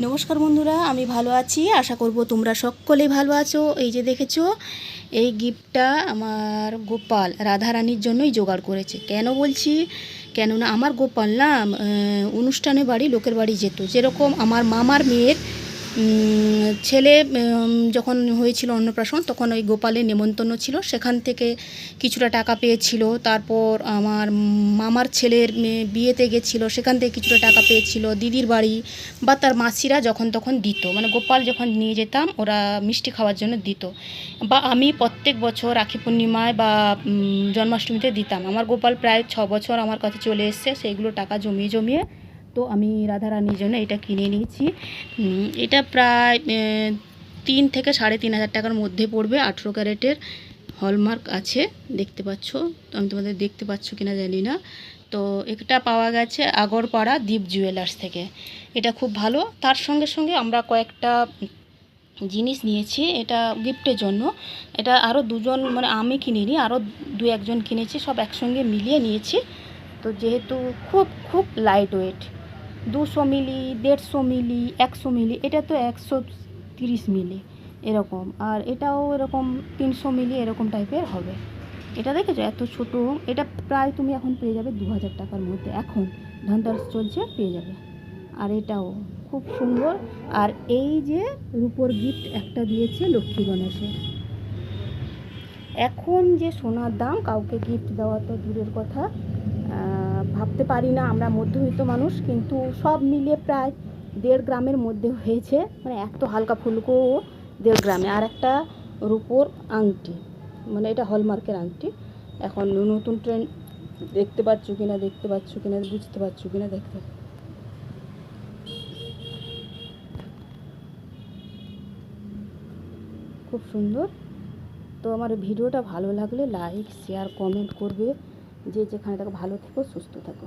নমস্কার বন্ধুরা, আমি ভালো আছি। আশা করব তোমরা সকলেই ভালো আছো। এই যে দেখেছ, এই গিফটটা আমার গোপাল রাধারানীর জন্যই জোগাড় করেছে। কেন বলছি? কেননা আমার গোপাল না অনুষ্ঠানে বাড়ি, লোকের বাড়ি যেত। যেরকম আমার মামার মেয়ের ছেলে যখন হয়েছিল অন্নপ্রাশন, তখন ওই গোপালের নেমন্তন্ন ছিল। সেখান থেকে কিছুটা টাকা পেয়েছিল। তারপর আমার মামার ছেলের বিয়েতে গেছিল। সেখান থেকে কিছুটা টাকা পেয়েছিল দিদির বাড়ি বা তার মাসিরা যখন তখন দিত। মানে গোপাল যখন নিয়ে যেতাম, ওরা মিষ্টি খাওয়ার জন্য দিত। বা আমি প্রত্যেক বছর রাখি পূর্ণিমায় বা জন্মাষ্টমীতে দিতাম। আমার গোপাল প্রায় ছ বছর আমার কাছে চলে এসছে। সেইগুলো টাকা জমিয়ে জমিয়ে তো আমি রাধারানীর জন্য এটা কিনে নিয়েছি। এটা প্রায় তিন থেকে সাড়ে তিন হাজার টাকার মধ্যে পড়বে। আঠেরো ক্যারেটের হলমার্ক আছে, দেখতে পাচ্ছ। তো আমি তোমাদের দেখতে পাচ্ছ কিনা জানি না। তো এটা পাওয়া গেছে আগরপাড়া দ্বীপ জুয়েলার্স থেকে। এটা খুব ভালো। তার সঙ্গে সঙ্গে আমরা কয়েকটা জিনিস নিয়েছি। এটা গিফটের জন্য। এটা আরও দুজন মানে আমি কিনিনি আরও দু একজন কিনেছি, সব একসঙ্গে মিলিয়ে নিয়েছি। তো যেহেতু খুব খুব লাইট ওয়েট দুশো মিলি, দেড়শো মিলি, একশো মিলি, এটা তো একশো তিরিশ মিলি এরকম। আর এটাও এরকম তিনশো মিলি এরকম টাইপের হবে। এটা দেখেছ? এত ছোট। এটা প্রায় তুমি এখন পেয়ে যাবে দু হাজার টাকার মধ্যে। এখন ধনতেরাস চলছে, পেয়ে যাবে। আর এটাও খুব সুন্দর। আর এই যে রূপোর গিফট একটা দিয়েছে লক্ষ্মী গণেশে। এখন যে সোনার দাম, কাউকে গিফট দেওয়া তো দূরের কথা। ভাবতে পারি না, আমরা মধ্যবিত্ত মানুষ, কিন্তু সব মিলিয়ে প্রায় দেড় গ্রামের মধ্যে হয়েছে মানে এত হালকা ফুলকো দেড় গ্রামে। আর একটা রূপোর আংটি মানে এটা হলমার্কের আংটি। এখন নতুন ট্রেন্ড দেখতে পাচ্ছ কি না দেখতে পাচ্ছ কি না বুঝতে পারছ কি না দেখতে। খুব সুন্দর। তো আমার ভিডিওটা ভালো লাগলে লাইক শেয়ার কমেন্ট করবে। যে যেখানে থাকো ভালো থেকো সুস্থ থাকো।